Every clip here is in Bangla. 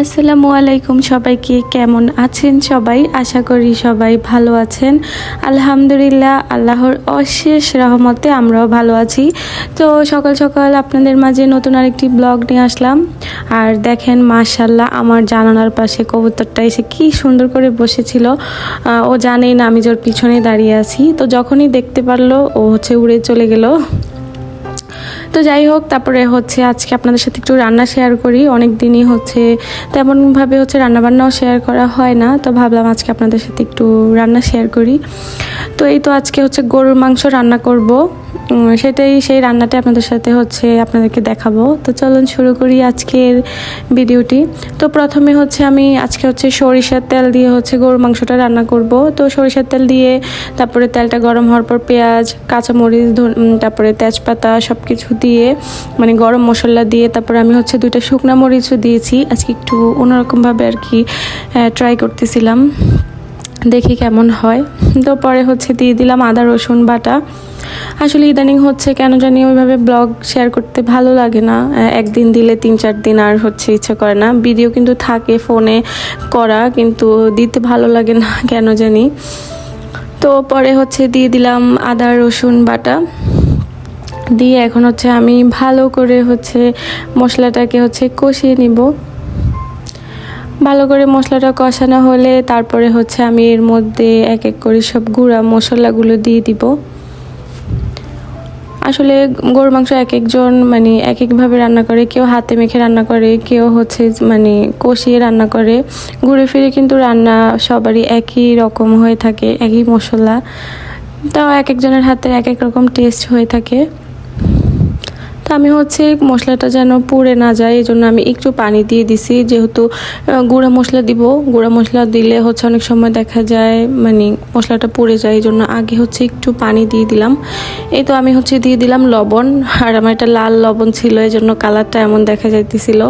আসসালামু আলাইকুম, সবাইকে কেমন আছেন সবাই? আশা করি সবাই ভালো আছেন। আলহামদুলিল্লাহ, আল্লাহর অশেষ রহমতে আমরাও ভালো আছি। তো সকাল সকাল আপনাদের মাঝে নতুন আরেকটি ব্লগ নিয়ে আসলাম। আর দেখেন মাশাল্লাহ আমার জানালার পাশে কবুতরটা এসে কি সুন্দর করে বসেছিল। ও জানেই না আমি ওর পিছনে দাঁড়িয়ে আছি। তো যখনই দেখতে পারল, ও হচ্ছে উড়ে চলে গেল। তো যাই হোক, তারপরে হচ্ছে আজকে আপনাদের সাথে একটু রান্না শেয়ার করি। অনেক দিনই হচ্ছে তেমনভাবে হচ্ছে রান্নাবান্নাও শেয়ার করা হয় না, তো ভাবলাম আজকে আপনাদের সাথে একটু রান্না শেয়ার করি। তো এই তো আজকে হচ্ছে গরুর মাংস রান্না করব। সেটাই, সেই রান্নাটা আপনাদের সাথে হচ্ছে আপনাদেরকে দেখাবো। তো চলুন শুরু করি আজকের ভিডিওটি। তো প্রথমে হচ্ছে আমি আজকে হচ্ছে সরিষার তেল দিয়ে হচ্ছে গরুর মাংসটা রান্না করব। তো সরিষার তেল দিয়ে তারপরে তেলটা গরম হওয়ার পর পেঁয়াজ, কাঁচামরিচ তারপরে তেজপাতা সব কিছু দিয়ে মানে গরম মশলা দিয়ে, তারপরে আমি হচ্ছে দুইটা শুকনা মরিচও দিয়েছি। আজকে একটু অন্যরকমভাবে আর কি ট্রাই করতেছিলাম। দেখি কেমন হয়। তো পরে হচ্ছে দিয়ে দিলাম আদা, রসুন বাটা। আসলে ইদানিং হচ্ছে কেন জানি ওইভাবে ব্লগ শেয়ার করতে ভালো লাগে না। একদিন দিলে তিন, চার দিন আর হচ্ছে ইচ্ছা করে না। ভিডিও কিন্তু থাকে ফোনে করা, কিন্তু দিতে ভালো লাগে না কেন জানি। তো পরে হচ্ছে দিয়ে দিলাম আদা, রসুন বাটা। দিয়ে এখন হচ্ছে আমি ভালো করে হচ্ছে মশলাটাকে হচ্ছে কষিয়ে নিব। ভালো করে মশলাটা কষানো হলে তারপরে হচ্ছে আমি এর মধ্যে এক এক করে সব গুঁড়া মশলাগুলো দিয়ে দিব। আসলে গরুর মাংস এক একজন মানে এক একভাবে রান্না করে, কেউ হাতে মেখে রান্না করে, কেউ হচ্ছে মানে কষিয়ে রান্না করে। ঘুরে ফিরে কিন্তু রান্না সবারই একই রকম হয়ে থাকে, একই মশলা। তাও এক একজনের হাতে এক এক রকম টেস্ট হয়ে থাকে। আমি হচ্ছে মশলাটা যেন পুড়ে না যায় এই জন্য আমি একটু পানি দিয়ে দিছি। যেহেতু গুঁড়া মশলা দিব, গুঁড়া মশলা দিলে হচ্ছে অনেক সময় দেখা যায় মানে মশলাটা পুড়ে যায় এই জন্য আগে হচ্ছে একটু পানি দিয়ে দিলাম। এই তো আমি হচ্ছে দিয়ে দিলাম লবণ, আর আমার এটা লাল লবণ ছিল এই জন্য কালারটা এমন দেখা যাইতেছিল।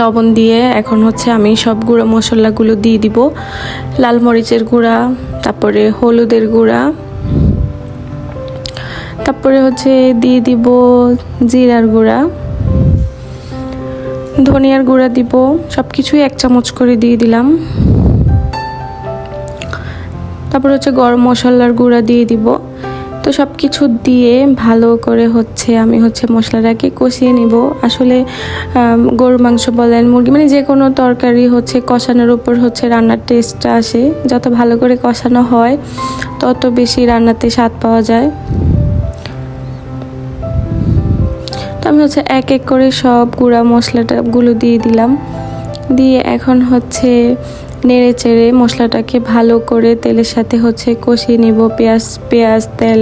লবণ দিয়ে এখন হচ্ছে আমি সব গুঁড়ো মশলাগুলো দিয়ে দিব। লাল মরিচের গুঁড়া, তারপরে হলুদের গুঁড়া তারপরে হচ্ছে দিয়ে দিব জিরার গুঁড়া। ধনিয়ার গুঁড়া দিব সব কিছুই এক চামচ করে দিয়ে দিলাম। তারপর হচ্ছে গরম মশলার গুঁড়া দিয়ে দিব। তো সব কিছু দিয়ে ভালো করে হচ্ছে আমি হচ্ছে মশলাটাকে কষিয়ে নিব। আসলে গরুর মাংস বলেন, মুরগি মানে যে কোনো তরকারি হচ্ছে কষানোর উপর হচ্ছে রান্নার টেস্টটা আসে। যত ভালো করে কষানো হয়, তত বেশি রান্নাতে স্বাদ পাওয়া যায়। আমি হচ্ছে এক এক করে সব গুঁড়া মশলাটাগুলো দিয়ে দিলাম। দিয়ে এখন হচ্ছে নেড়ে চেড়ে মশলাটাকে ভালো করে তেলের সাথে হচ্ছে কষিয়ে নিব, পেঁয়াজ পেঁয়াজ, তেল,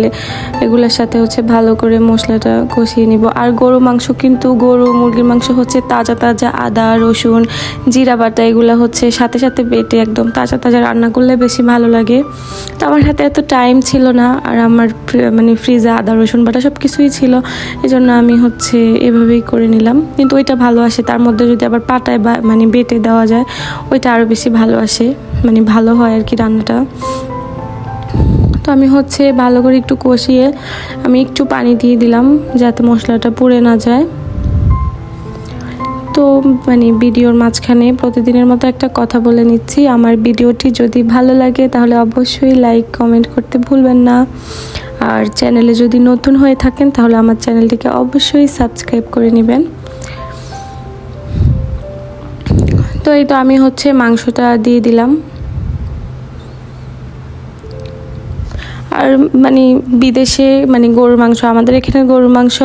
এগুলোর সাথে হচ্ছে ভালো করে মশলাটা কষিয়ে নিব। আর গরু মাংস কিন্তু গরু মুরগির মাংস হচ্ছে তাজা তাজা আদা, রসুন, জিরা বাটা, এগুলো হচ্ছে সাথে সাথে বেটে একদম তাজা তাজা রান্না করলে বেশি ভালো লাগে। তো আমার হাতে এত টাইম ছিল না আর আমার মানে ফ্রিজে আদা, রসুন বাটা সব কিছুই ছিল এই জন্য আমি হচ্ছে এভাবেই করে নিলাম। কিন্তু ওইটা ভালো আসে, তার মধ্যে যদি আবার পাটায় বা মানে বেটে দেওয়া যায়, ওইটা আরও বেশি ভালো আসে মানে ভালো হয় আর কি রান্নাটা। তো আমি হচ্ছে ভালো করে একটু কষিয়ে আমি একটু পানি দিয়ে দিলাম যাতে মশলাটা পুড়ে না যায়। তো মানে ভিডিওর মাঝখানে প্রতিদিনের মতো একটা কথা বলে নিচ্ছি। আমার ভিডিওটি যদি ভালো লাগে তাহলে অবশ্যই লাইক, কমেন্ট করতে ভুলবেন না। আর চ্যানেলে যদি নতুন হয়ে থাকেন তাহলে আমার চ্যানেলটিকে অবশ্যই সাবস্ক্রাইব করে নেবেন। তো এই তো আমি হচ্ছে মাংসটা দিয়ে দিলাম। আর মানে বিদেশে মানে গরুর মাংস, আমাদের এখানে গরুর মাংস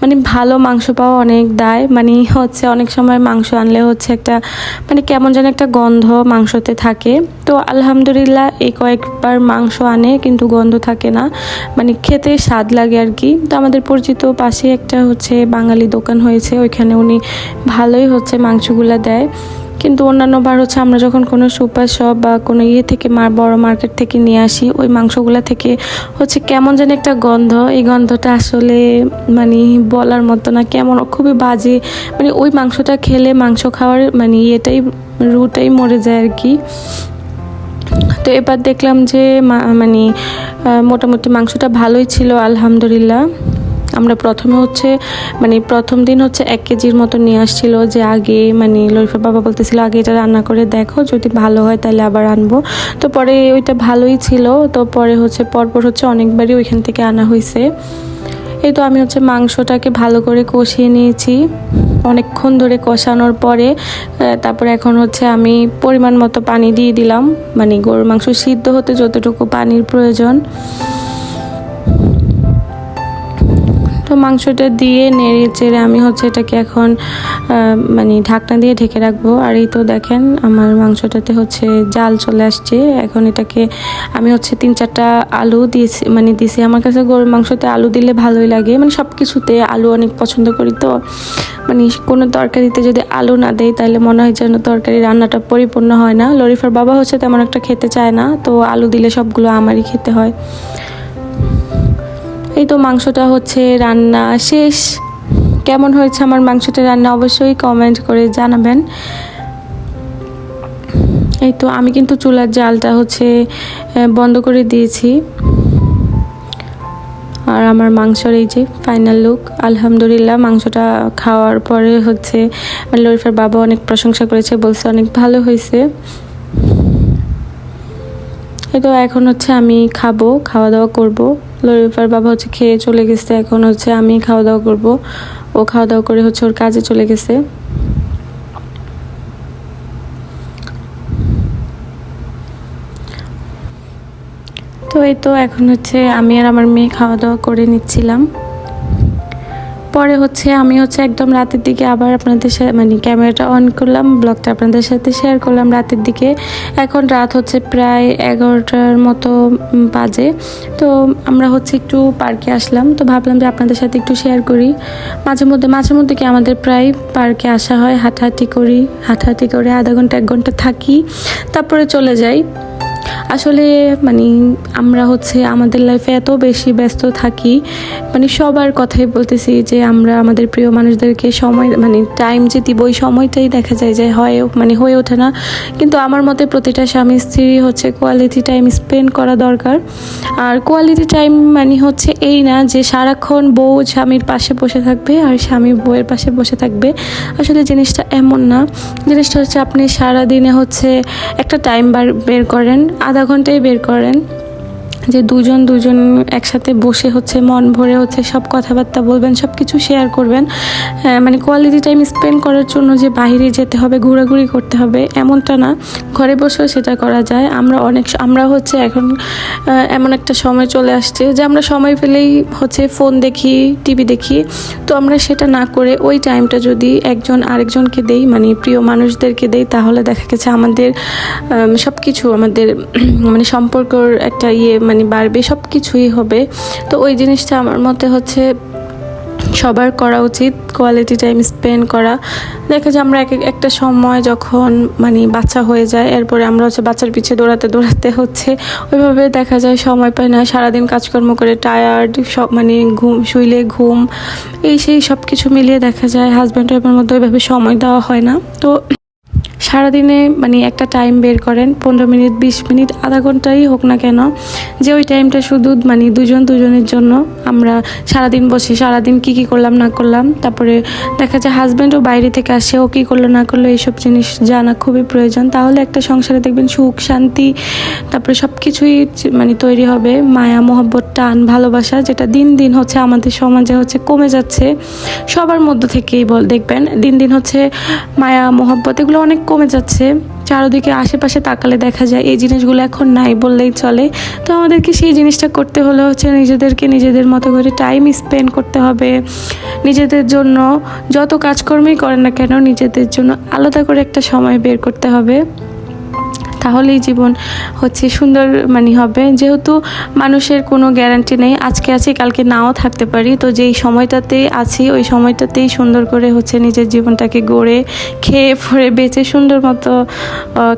মানে ভালো মাংস পাওয়া অনেক দায়। মানে হচ্ছে অনেক সময় মাংস আনলে হচ্ছে একটা মানে কেমন যেন একটা গন্ধ মাংসতে থাকে। তো আলহামদুলিল্লাহ এই কয়েকবার মাংস আনে কিন্তু গন্ধ থাকে না। মানে খেতে স্বাদ লাগে আর কি। তো আমাদের পরিচিত পাশে একটা হচ্ছে বাঙালি দোকান হয়েছে, ওইখানে উনি ভালোই হচ্ছে মাংসগুলা দেয়। কিন্তু অন্যান্য বার হচ্ছে আমরা যখন কোনো সুপার শপ বা কোনো ইয়ে থেকে মার বড় মার্কেট থেকে নিয়ে আসি, ওই মাংসগুলো থেকে হচ্ছে কেমন যেন একটা গন্ধ। এই গন্ধটা আসলে মানে বলার মতো না, কেমন খুবই বাজে। মানে ওই মাংসটা খেলে মাংস খাওয়ার মানে ইয়েটাই, রুটাই মরে যায় আর কি। তো এবার দেখলাম যে মানে মোটামুটি মাংসটা ভালোই ছিল, আলহামদুলিল্লাহ। আমরা প্রথমে হচ্ছে মানে প্রথম দিন হচ্ছে এক কেজির মতো নিয়ে আসছিল যে আগে মানে লরিফার বাবা বলতেছিল, আগে এটা রান্না করে দেখো, যদি ভালো হয় তাহলে আবার আনব। তো পরে ওইটা ভালোই ছিল। তো পরে হচ্ছে, পরপর হচ্ছে অনেকবারই ওইখান থেকে আনা হয়েছে এই তো আমি হচ্ছে মাংসটাকে ভালো করে কষিয়ে নিয়েছি। অনেকক্ষণ ধরে কষানোর পরে তারপরে এখন হচ্ছে আমি পরিমাণ মতো পানি দিয়ে দিলাম। মানে গরুর মাংস সিদ্ধ হতে যতটুকু পানির প্রয়োজন। তো মাংসটা দিয়ে নেড়ে চেড়ে আমি হচ্ছে এটাকে এখন মানে ঢাকনা দিয়ে ঢেকে রাখব। আর এই তো দেখেন আমার মাংসটাতে হচ্ছে জাল চলে আসছে। এখন এটাকে আমি হচ্ছে তিন চারটা আলু দিয়েছি মানে দিয়েছি। আমার কাছে গরুর মাংসতে আলু দিলে ভালোই লাগে। মানে সব কিছুতে আলু অনেক পছন্দ করি তো। মানে কোনো তরকারিতে যদি আলু না দেয় তাহলে মনে হয় যেন তরকারি রান্নাটা পরিপূর্ণ হয় না। লরিফার বাবা হচ্ছে তেমন একটা খেতে চায় না, তো আলু দিলে সবগুলো আমারই খেতে হয়। এই তো মাংসটা হচ্ছে রান্না শেষ। কেমন হয়েছে আমার মাংসটা রান্না অবশ্যই কমেন্ট করে জানাবেন। এই তো আমি কিন্তু চুলার জালটা হচ্ছে বন্ধ করে দিয়েছি। আর আমার মাংসর এই যে ফাইনাল লুক আলহামদুলিল্লাহ মাংসটা খাওয়ার পরে হচ্ছে, লরিফার বাবা অনেক প্রশংসা করেছে, বলছে অনেক ভালো হয়েছে। এই তো এখন হচ্ছে আমি খাব, খাওয়া দাওয়া করব। লরিফার বাবা হচ্ছে খেয়ে চলে গেছে, এখন হচ্ছে আমি খাওয়া দাওয়া করব। ও খাওয়া দাওয়া করে হচ্ছে ওর কাজে চলে গেছে। তো এই তো এখন হচ্ছে আমি আর আমার মেয়ে খাওয়া দাওয়া করে নিচ্ছিলাম। পরে হচ্ছে আমি হচ্ছে একদম রাতের দিকে আবার আপনাদের সাথে মানে ক্যামেরাটা অন করলাম ব্লগটা আপনাদের সাথে শেয়ার করলাম রাতের দিকে। এখন রাত হচ্ছে প্রায় এগারোটার মতো বাজে। তো আমরা হচ্ছে একটু পার্কে আসলাম। তো ভাবলাম যে আপনাদের সাথে একটু শেয়ার করি। মাঝে মধ্যে মাঝে মধ্যে কি আমাদের প্রায় পার্কে আসা হয়। হাঁটাহাঁটি করি, হাঁটাহাঁটি করে আধা ঘণ্টা, এক ঘণ্টা থাকি। তারপরে চলে যাই। আসলে মানে আমরা হচ্ছে আমাদের লাইফে এত বেশি ব্যস্ত থাকি মানে সবার কথাই বলতেছি যে আমরা আমাদের প্রিয় মানুষদেরকে সময় মানে টাইম যে দিব ওই সময়টাই দেখা যায় যে হয় মানে হয়ে ওঠে না। কিন্তু আমার মতে প্রতিটা স্বামী স্ত্রী হচ্ছে কোয়ালিটি টাইম স্পেন্ড করা দরকার। আর কোয়ালিটি টাইম মানে হচ্ছে এই না যে সারাক্ষণ বউ স্বামীর পাশে বসে থাকবে আর স্বামী বউয়ের পাশে বসে থাকবে। আসলে জিনিসটা এমন না। জিনিসটা হচ্ছে আপনি সারা দিনে হচ্ছে একটা টাইম বার, বের করেন আধা ঘন্টায় বের করেন। যে দুজন দুজন একসাথে বসে হচ্ছে, মন ভরে হচ্ছে সব কথাবার্তা বলবেন সব কিছু শেয়ার করবেন মানে কোয়ালিটি টাইম স্পেন্ড করার জন্য যে বাইরে যেতে হবে, ঘোরাঘুরি করতে হবে, এমনটা না। ঘরে বসেও সেটা করা যায়। আমরা অনেক আমরা হচ্ছে এখন এমন একটা সময় চলে আসছে যে আমরা সময় পেলেই হচ্ছে ফোন দেখি টিভি দেখি। তো আমরা সেটা না করে ওই টাইমটা যদি একজন আরেকজনকে দেই মানে প্রিয় মানুষদেরকে দেই, তাহলে দেখা গেছে আমাদের সব কিছু আমাদের মানে সম্পর্কর একটা ইয়ে মানে বাড়বে সব কিছুই হবে। তো ওই জিনিসটা আমার মতে হচ্ছে সবার করা উচিত কোয়ালিটি টাইম স্পেন্ড করা। দেখা যায় আমরা এক এক- একটা সময় যখন মানে বাচ্চা হয়ে যায়, এরপরে আমরা হচ্ছে বাচ্চার পিছে দৌড়াতে দৌড়াতে হচ্ছে, ওইভাবে দেখা যায় সময় পায় না। সারাদিন কাজকর্ম করে টায়ার্ড সব মানে ঘুম, শুইলে ঘুম, এই সেই সব কিছু মিলিয়ে দেখা যায় হাজব্যান্ড ওয়াইফের মধ্যে ওইভাবে সময় দেওয়া হয় না। তো সারাদিনে মানে একটা টাইম বের করেন, পনেরো মিনিট, বিশ মিনিট, আধা ঘন্টাই হোক না কেন, যে ওই টাইমটা শুধু মানে দুজন, দুজনের জন্য আমরা সারাদিন বসে, সারাদিন কি কি করলাম, না করলাম, তারপরে দেখা যায় হাজব্যান্ডও বাইরে থেকে আসে, ও কী করল, না করল, এইসব জিনিস জানা খুবই প্রয়োজন। তাহলে একটা সংসারে দেখবেন সুখ, শান্তি, তারপরে সব কিছুই মানে তৈরি হবে। মায়া, মহব্বত, টান, ভালোবাসা যেটা দিন দিন হচ্ছে আমাদের সমাজে হচ্ছে কমে যাচ্ছে। সবার মধ্য থেকেই বল, দেখবেন দিন দিন হচ্ছে মায়া, মহব্বত, এগুলো অনেক কমে যাচ্ছে। চারদিকে আশেপাশে তাকালে দেখা যায় এই জিনিসগুলো এখন নাই বললেই চলে। তো আমাদেরকে সেই জিনিসটা করতে হলে হচ্ছে নিজেদেরকে নিজেদের মতো করে টাইম স্পেন্ড করতে হবে। নিজেদের জন্য যত কাজকর্মই করেন না কেন, নিজেদের জন্য আলাদা করে একটা সময় বের করতে হবে। তাহলেই জীবন হচ্ছে সুন্দর মানে হবে। যেহেতু মানুষের কোনো গ্যারান্টি নেই, আজকে আছি, কালকে নাও থাকতে পারি। তো যেই সময়টাতে আছি, ওই সময়টাতেই সুন্দর করে হচ্ছে নিজের জীবনটাকে গড়ে, খেয়ে ফরে বেঁচে সুন্দর মতো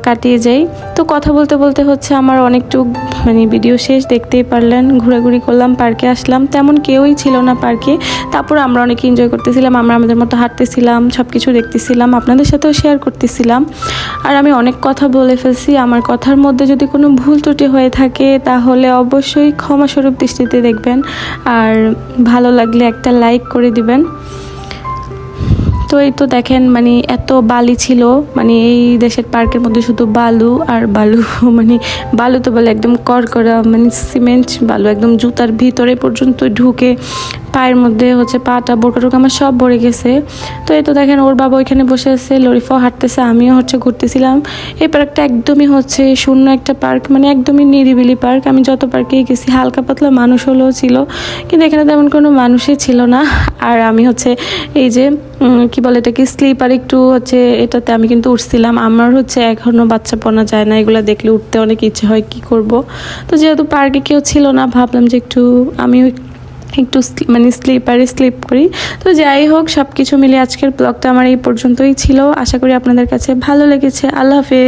কাটিয়ে যাই। তো কথা বলতে বলতে হচ্ছে আমার অনেকটুক মানে ভিডিও শেষ, দেখতেই পারলেন, ঘোরাঘুরি করলাম পার্কে আসলাম। তেমন কেউই ছিল না পার্কে তারপর আমরা অনেক এনজয় করতেছিলাম, আমরা আমাদের মতো হাঁটতেছিলাম সব কিছু দেখতেছিলাম, আপনাদের সাথেও শেয়ার করতেছিলাম। আর আমি অনেক কথা বলে ফেলছি। আমার কথার মধ্যে যদি কোনো ভুল ত্রুটি হয়ে থাকে, তাহলে অবশ্যই ক্ষমাস্বরূপ দৃষ্টিতে দেখবেন। আর ভালো লাগলে একটা লাইক করে দিবেন। তো এই তো দেখেন মানে এত বালি ছিল মানে এই দেশের পার্কের মধ্যে শুধু বালু আর বালু মানে বালু তো বলে একদম করকরা মানে সিমেন্ট বালু, একদম জুতার ভিতরে পর্যন্ত ঢুকে পায়ের মধ্যে হচ্ছে পাটা, বোরকা টোকা আমার সব ভরে গেছে। তো এই তো দেখেন, ওর বাবা ওইখানে বসে আছে, লরিফাও হাঁটতেছে, আমিও হচ্ছে ঘুরতেছিলাম। এই পার্কটা একদমই হচ্ছে শূন্য একটা পার্ক মানে একদমই নিরিবিলি পার্ক। আমি যত পার্কেই গেছি, হালকা পাতলা মানুষ হলেও ছিল, কিন্তু এখানে তেমন কোনো মানুষই ছিল না। আর আমি হচ্ছে এই যে কি বলে এটাকে, স্লিপার একটু হচ্ছে এটাতে আমি কিন্তু উঠছিলাম। আমার হচ্ছে এখনও বাচ্চা পনা যায় না, এগুলো দেখলে উঠতে অনেক ইচ্ছে হয়, কি করব? তো যেহেতু পার্কে কেউ ছিল না, ভাবলাম যে একটু আমি একটু মানে স্লিপারে স্লিপ করি। তো যাই হোক সব কিছু মিলে আজকের ব্লগটা আমার এই পর্যন্তই ছিল। আশা করি আপনাদের কাছে ভালো লেগেছে। আল্লাহ হাফেজ।